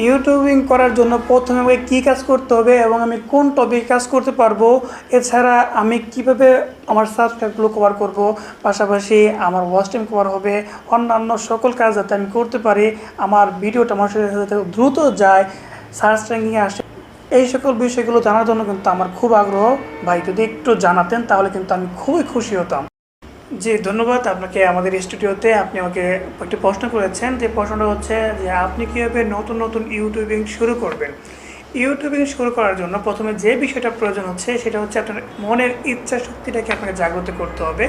YouTubing করার জন্য প্রথমে আমাকে কী কাজ করতে হবে এবং আমি কোন টপিক কাজ করতে পারব, এছাড়া আমি কীভাবে আমার সাবস্ক্রাইবগুলো কভার করব, পাশাপাশি আমার ওয়াচ টাইম কভার হবে, অন্যান্য সকল কাজ যাতে আমি করতে পারি, আমার ভিডিওটা মানুষের সাথে দ্রুত যায় সার্চ র্যাঙ্কিংয়ে আসে। এই সকল বিষয়গুলো জানার জন্য কিন্তু আমার খুব আগ্রহ। ভাই, যদি একটু জানাতেন তাহলে কিন্তু আমি খুবই খুশি হতাম। জি, ধন্যবাদ আপনাকে আমাদের স্টুডিওতে। আপনি আমাকে একটি প্রশ্ন করেছেন। যে প্রশ্নটা হচ্ছে যে, আপনি কীভাবে নতুন নতুন ইউটিউবিং শুরু করবেন? ইউটিউবিং শুরু করার জন্য প্রথমে যে বিষয়টা প্রয়োজন হচ্ছে, সেটা হচ্ছে আপনার মনের ইচ্ছা শক্তিটাকে আপনাকে জাগ্রত করতে হবে।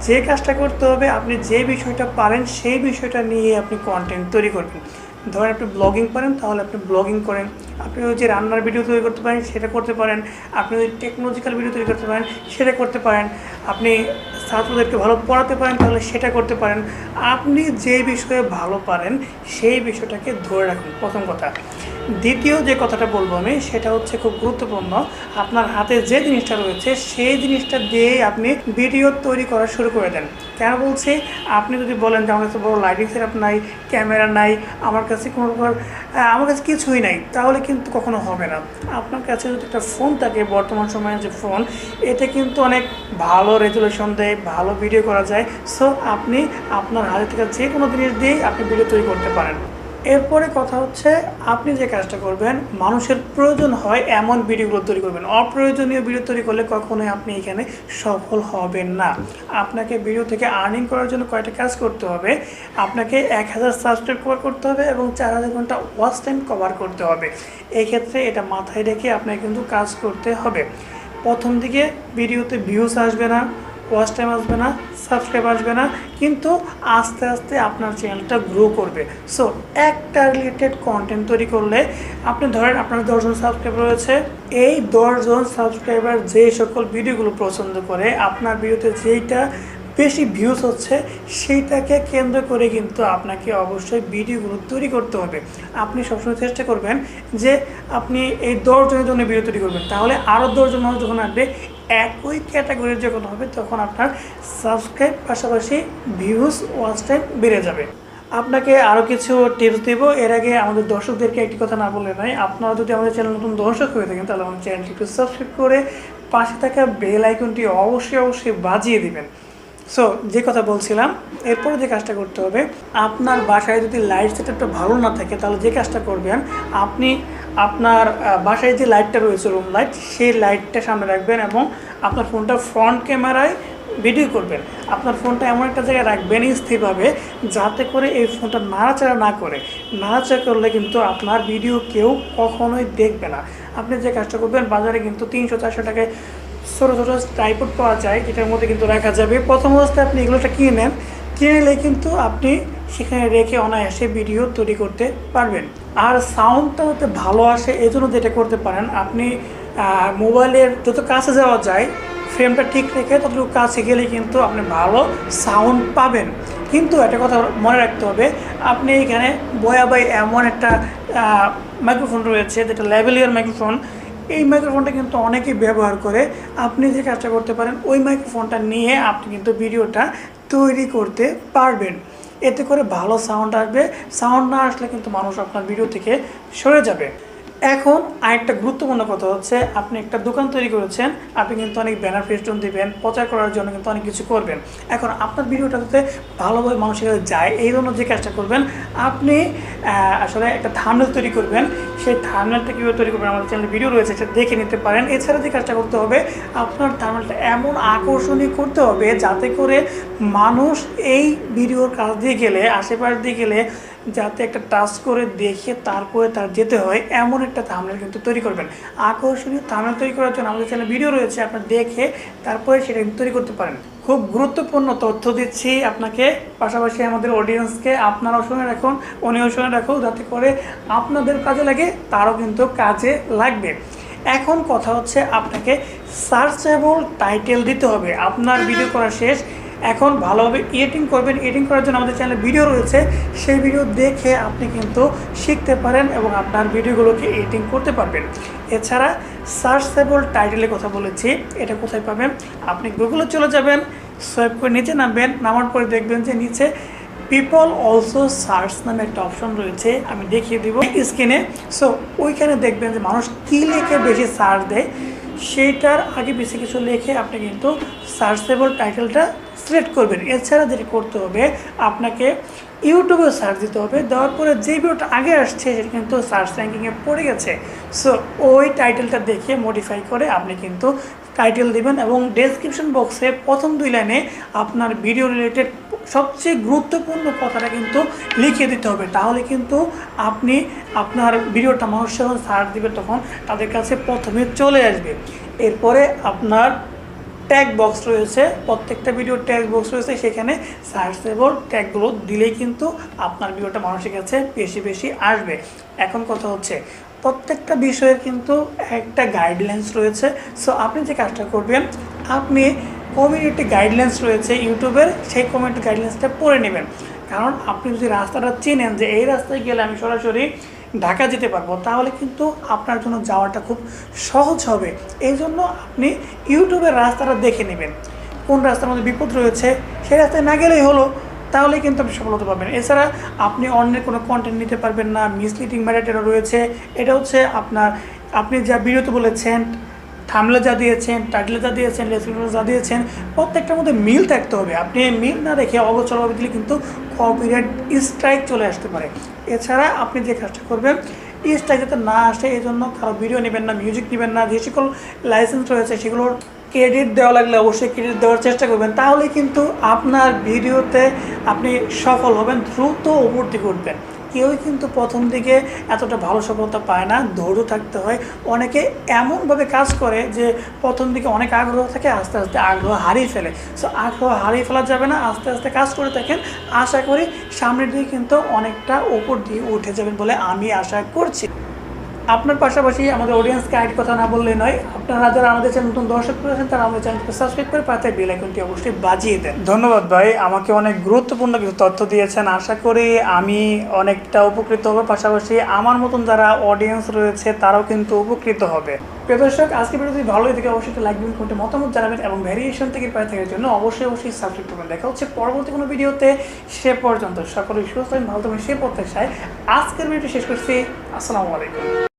যে কাজটা করতে হবে, আপনি যে বিষয়টা পারেন, সেই বিষয়টা নিয়ে আপনি কন্টেন্ট তৈরি করবেন। ধরেন আপনি ব্লগিং পারেন তাহলে আপনি ব্লগিং করেন। আপনি যে রান্নার ভিডিও তৈরি করতে পারেন, সেটা করতে পারেন। আপনি যদি টেকনোলজিক্যাল ভিডিও তৈরি করতে পারেন, সেটা করতে পারেন। আপনি ছাত্রদেরকে ভালো পড়াতে পারেন তাহলে সেটা করতে পারেন। আপনি যে বিষয়ে ভালো পারেন সেই বিষয়টাকে ধরে রাখুন প্রথম কথা। দ্বিতীয় যে কথাটা বলব আমি সেটা হচ্ছে খুব গুরুত্বপূর্ণ আপনার হাতে যে জিনিসটা রয়েছে সেই জিনিসটা দিয়েই আপনি ভিডিও তৈরি করা শুরু করে দেন। কেন বলছি? আপনি যদি বলেন যে আমার কাছে বড় লাইটিং সেট নাই ক্যামেরা নাই আমার কাছে কোনো আহ, আমার কাছে কিছুই নাই তাহলে কিন্তু কখনো হবে না। আপনার কাছে যদি একটা ফোন থাকে বর্তমান সময়ে যে ফোন এতে কিন্তু অনেক ভালো রেজুলেশন দেয়, ভালো ভিডিও করা যায় সো আপনি আপনার হাতে থেকে যে কোনো জিনিস দিয়েই আপনি ভিডিও তৈরি করতে পারেন। এরপরে কথা হচ্ছে, আপনি যে কাজটা করবেন, মানুষের প্রয়োজন হয় এমন ভিডিওগুলো তৈরি করবেন। অপ্রয়োজনীয় ভিডিও তৈরি করলে কখনোই আপনি এখানে সফল হবেন না। আপনাকে ভিডিও থেকে আর্নিং করার জন্য কয়টা কাজ করতে হবে। আপনাকে এক হাজার সাবস্ক্রাইব কভার করতে হবে এবং চার হাজার ঘণ্টা ওয়াচ টাইম কভার করতে হবে। এক্ষেত্রে এটা মাথায় রেখে আপনাকে কিন্তু কাজ করতে হবে। প্রথম দিকে ভিডিওতে ভিউজ আসবে না ওয়াচ টাইম আসবে না সাবস্ক্রাইব আসবে না, কিন্তু আস্তে আস্তে আপনার চ্যানেলটা গ্রো করবে। সো একটা রিলেটেড কন্টেন্ট তৈরি করলে আপনি ধরেন আপনার দশজন সাবস্ক্রাইবার রয়েছে, এই দশজন সাবস্ক্রাইবার যে সকল ভিডিওগুলো পছন্দ করে, আপনার ভিডিওতে যেইটা বেশি ভিউজ হচ্ছে, সেইটাকে কেন্দ্র করে কিন্তু আপনাকে অবশ্যই ভিডিওগুলো তৈরি করতে হবে। আপনি সবসময় চেষ্টা করবেন যে আপনি এই দশজনের জন্য ভিডিও তৈরি করবেন। তাহলে আরও দশজন মানুষ যখন আসবে, একই ক্যাটাগরির যখন হবে, তখন আপনার সাবস্ক্রাইব পাশাপাশি ভিউজ ওয়াচ টাইম বেড়ে যাবে। আপনাকে আরও কিছু টিপস দেব। এর আগে আমাদের দর্শকদেরকে একটি কথা না বলে নয় আপনারা যদি আমাদের চ্যানেল নতুন দর্শক হয়ে থাকেন, তাহলে আমাদের চ্যানেলটি একটু সাবস্ক্রাইব করে পাশে থাকা বেল আইকনটি অবশ্যই অবশ্যই বাজিয়ে দিবেন। সো যে কথা বলছিলাম, এরপরে যে কাজটা করতে হবে, আপনার বাসায় যদি লাইট সেটআপটা ভালো না থাকে, তাহলে যে কাজটা করবেন, আপনি আপনার বাসায় যে লাইটটা রয়েছে রুম লাইট সেই লাইটটা সামনে রাখবেন এবং আপনার ফোনটা ফ্রন্ট ক্যামেরায় ভিডিও করবেন। আপনার ফোনটা এমন একটা জায়গায় রাখবেন স্থিরভাবে, যাতে করে এই ফোনটা নাড়াচাড়া না করে। নাড়াচাড়া করলে কিন্তু আপনার ভিডিও কেউ কখনোই দেখবে না। আপনি যে কাজটা করবেন, বাজারে কিন্তু তিনশো, চারশো টাকায় ছোটো ছোটো ট্রাইপড পাওয়া যায়, যেটার মধ্যে কিন্তু রাখা যাবে। প্রথম অবস্থায় আপনি এগুলোটা কিনে নেন। কিনে নিলে কিন্তু আপনি সেখানে রেখে অনায়াসে ভিডিও তৈরি করতে পারবেন। আর সাউন্ডটা যাতে ভালো আসে এই জন্য যেটা করতে পারেন, আপনি মোবাইলের যত কাছে যাওয়া যায় ফ্রেমটা ঠিক রেখে ততটুকু কাছে গেলে কিন্তু আপনি ভালো সাউন্ড পাবেন। কিন্তু একটা কথা মনে রাখতে হবে, আপনি এখানে বয়া বাই এমন একটা মাইক্রোফোন রয়েছে, যেটা লেভেলিয়ার মাইক্রোফোন এই মাইক্রোফোনটা কিন্তু অনেকেই ব্যবহার করে। আপনি যে কাজটা করতে পারেন, ওই মাইক্রোফোনটা নিয়ে আপনি কিন্তু ভিডিওটা তৈরি করতে পারবেন। এতে করে ভালো সাউন্ড আসবে। সাউন্ড না আসলে কিন্তু মানুষ আপনার ভিডিও থেকে সরে যাবে। এখন আরেকটা গুরুত্বপূর্ণ কথা হচ্ছে, আপনি একটা দোকান তৈরি করেছেন, আপনি কিন্তু অনেক ব্যানার ফেস্টন দিবেন, প্রচার করার জন্য কিন্তু অনেক কিছু করবেন। এখন আপনার ভিডিওটা যাতে ভালোভাবে মানুষের কাছে যায়, এই জন্য যে কাজটা করবেন, আপনি আসলে একটা থামনেল তৈরি করবেন। সেই থামনেলটা কীভাবে তৈরি করবেন আমাদের চ্যানেলে ভিডিও রয়েছে, সেটা দেখে নিতে পারেন। এছাড়া যে কাজটা করতে হবে, আপনার থামনেলটা এমন আকর্ষণীয় করতে হবে, যাতে করে মানুষ এই ভিডিওর কাছ দিয়ে গেলে, আশেপাশ দিয়ে গেলে যাতে একটা টাচ করে দেখে তারপরে তার যেতে হয়, এমন একটা থামনেল কিন্তু তৈরি করবেন। আকর্ষণীয় থামনেল তৈরি করার জন্য আমাদের চ্যানেলে ভিডিও রয়েছে, আপনার দেখে তারপরে সেটা কিন্তু তৈরি করতে পারেন। খুব গুরুত্বপূর্ণ তথ্য দিচ্ছি আপনাকে, পাশাপাশি আমাদের অডিয়েন্সকে আপনারাও শুনে রাখুন, উনিও শুনে রাখুন, যাতে করে আপনাদের কাজে লাগে, তারও কিন্তু কাজে লাগবে। এখন কথা হচ্ছে আপনাকে সার্চেবল টাইটেল দিতে হবে। আপনার ভিডিও করা শেষ এখন ভালোভাবে এডিটিং করবেন এডিটিং করার জন্য আমাদের চ্যানেলে ভিডিও রয়েছে। সেই ভিডিও দেখে আপনি কিন্তু শিখতে পারেন এবং আপনার ভিডিওগুলোকে এডিটিং করতে পারবেন। এছাড়া সার্চেবল টাইটেলের কথা বলেছি, এটা কোথায় পাবেন? আপনি গুগলে চলে যাবেন সোয়াইপ করে নিচে নামবেন, নামার পরে দেখবেন যে নিচে পিপল অলসো সার্চ নামে একটা অপশন রয়েছে, আমি দেখিয়ে দিব স্ক্রিনে সো ওইখানে দেখবেন যে মানুষ কী লিখে বেশি সার্চ দেয় সেইটার আগে বেশি কিছু লেখে আপনি কিন্তু সার্চেবল টাইটেলটা সিলেক্ট করবেন। এছাড়া যেটি করতে হবে, আপনাকে ইউটিউবে সার্চ দিতে হবে। দেওয়ার পরে যে ভিডিওটা আগে আসছে, সেটা কিন্তু সার্চ র্যাঙ্কিংয়ে পড়ে গেছে। সো ওই টাইটেলটা দেখে মডিফাই করে আপনি কিন্তু টাইটেল দিবেন এবং ডেসক্রিপশন বক্সে প্রথম দুই লাইনে আপনার ভিডিও রিলেটেড সবচেয়ে গুরুত্বপূর্ণ কথাটা কিন্তু লিখে দিতে হবে। তাহলে কিন্তু আপনি আপনার ভিডিওটা মানুষ যখন সার্চ দিবে তখন তাদের কাছে প্রথমে চলে আসবে। এরপরে আপনার ট্যাগ বক্স রয়েছে, প্রত্যেকটা ভিডিও ট্যাগ বক্স রয়েছে, সেখানে সার্চেবল ট্যাগগুলো দিলেই কিন্তু আপনার ভিডিওটা মানুষের কাছে বেশি বেশি আসবে। এখন কথা হচ্ছে প্রত্যেকটা বিষয়ের কিন্তু একটা গাইডলাইন্স রয়েছে। সো আপনি যে কাজটা করবেন, আপনি কমিউনিটি গাইডলাইন্স রয়েছে ইউটিউবের সেই কমিউনিটি গাইডলাইন্সটা পড়ে নেবেন। কারণ আপনি যদি রাস্তাটা চেনেন যে এই রাস্তায় গেলে আমি সরাসরি ঢাকা যেতে পারব, তাহলে কিন্তু আপনার জন্য যাওয়াটা খুব সহজ হবে। এই জন্য আপনি ইউটিউবের রাস্তাটা দেখে নেবেন। কোন রাস্তার মধ্যে বিপদ রয়েছে, সেই রাস্তায় না গেলেই হলো তাহলে কিন্তু আপনি সফলতা পাবেন। এছাড়া আপনি অন্যের কোনো কন্টেন্ট নিতে পারবেন না মিসলিডিং ম্যাটারও রয়েছে। এটা হচ্ছে আপনার, আপনি যা ভিডিওতে বলেছেন, থামলে যা দিয়েছেন টাইটেলে যা দিয়েছেন রেসিপিটা যা দিয়েছেন, প্রত্যেকটার মধ্যে মিল থাকতে হবে। আপনি মিল না রেখে অগোচরভাবে দিলে কিন্তু কপিরাইট স্ট্রাইক চলে আসতে পারে। এছাড়া আপনি যে কাজটা করবেন স্ট্রাইক যাতে না আসে এই জন্য কারও ভিডিও নেবেন না মিউজিক নেবেন না, যে সকল লাইসেন্স রয়েছে, সেগুলোর ক্রেডিট দেওয়া লাগলে অবশ্যই ক্রেডিট দেওয়ার চেষ্টা করবেন। তাহলে কিন্তু আপনার ভিডিওতে আপনি সফল হবেন, দ্রুত উপর দিকে উঠবেন কেউই কিন্তু প্রথম দিকে এতটা ভালো সফলতা পায় না ধৈর্য থাকতে হয়। অনেকে এমনভাবে কাজ করে যে প্রথম দিকে অনেক আগ্রহ থাকে, আস্তে আস্তে আগ্রহ হারিয়ে ফেলে। সো আগ্রহ হারিয়ে ফেলা যাবে না, আস্তে আস্তে কাজ করে থাকেন আশা করি সামনের দিকে কিন্তু অনেকটা উপর দিয়ে উঠে যাবেন বলে আমি আশা করছি। আপনার পাশাপাশি আমাদের অডিয়েন্স গাইড কথা না বললে নয় আপনারা যারা আমাদের চ্যানেল নতুন দর্শক করেছেন তারা আমাদের চ্যানেলকে সাবস্ক্রাইব করে পাতে বেল আইকনটি অবশ্যই বাজিয়ে দেন। ধন্যবাদ ভাই আমাকে অনেক গুরুত্বপূর্ণ কিছু তথ্য দিয়েছেন। আশা করি আমি অনেকটা উপকৃত হব। পাশাপাশি আমার মতন যারা অডিয়েন্স রয়েছে তারাও কিন্তু উপকৃত হবে। প্রিয় দর্শক আজকে ভিডিও যদি ভালো থেকে অবশ্যই লাইক দিন কোনটি মতামত জানাবেন এবং ভ্যারিয়েশন থেকে পায়ে থাকার জন্য অবশ্যই অবশ্যই সাবস্ক্রাইব করবেন। দেখা হচ্ছে পরবর্তী কোনো ভিডিওতে। সে পর্যন্ত সকলেই সুস্থ ভালো থাকবেন সে প্রত্যাশায় আজকের ভিডিওটি শেষ করছি। আসসালামু আলাইকুম।